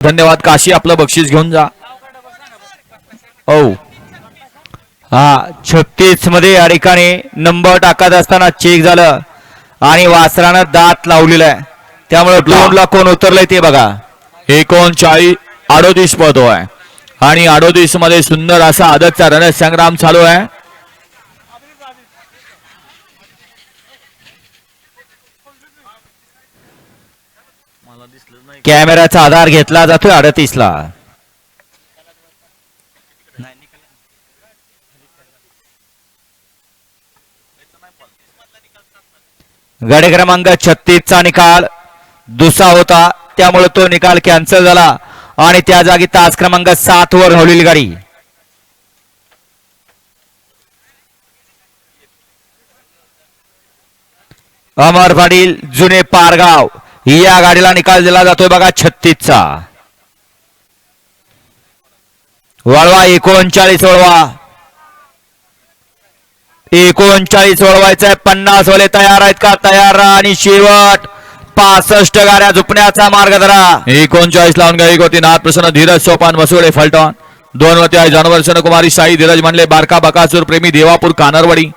धन्यवाद काशी आपलं बक्षीस घेऊन जा. हो हा छत्तीसमध्ये या ठिकाणी नंबर टाकत असताना चेक झालं. आणि वासरानं दात लावलेला आहे. त्यामुळे दोनला कोण उतरलंय ते बघा. एकोणचाळीस अडोतीस पळतोय. आणि अडोतीसमध्ये सुंदर असा आदतचा रणसंग्राम चालू आहे. कॅमेराचा आधार घेतला जातोय अडतीसला. गड क्रमांक छत्तीस चा निकाल दुसरा होता. त्यामुळे तो निकाल कॅन्सल झाला. आणि त्या जागी तास क्रमांक सात वर धावलेली गाडी. अमर पाटील जुने पारगाव. या गाडीला निकाल दिला जातोय बघा छत्तीसचा. वळवा एकोणचाळीस वळवा. एकोणचाळीस वळवायचा आहे पन्नास वाले तयार आहेत का? तयार राहा आणि शेवट पासष्ट गाड्या झुपण्याचा मार्ग धरा. एकोणचाळीस लावून घ्या एक होती. नाथ प्रसन्न धीरज सोपान वसुळे फलटॉन दोन वती आहे जानवर्षण कुमारी साई धीरज म्हणले बारका बकासूर प्रेमी देवापूर कानरवाडी.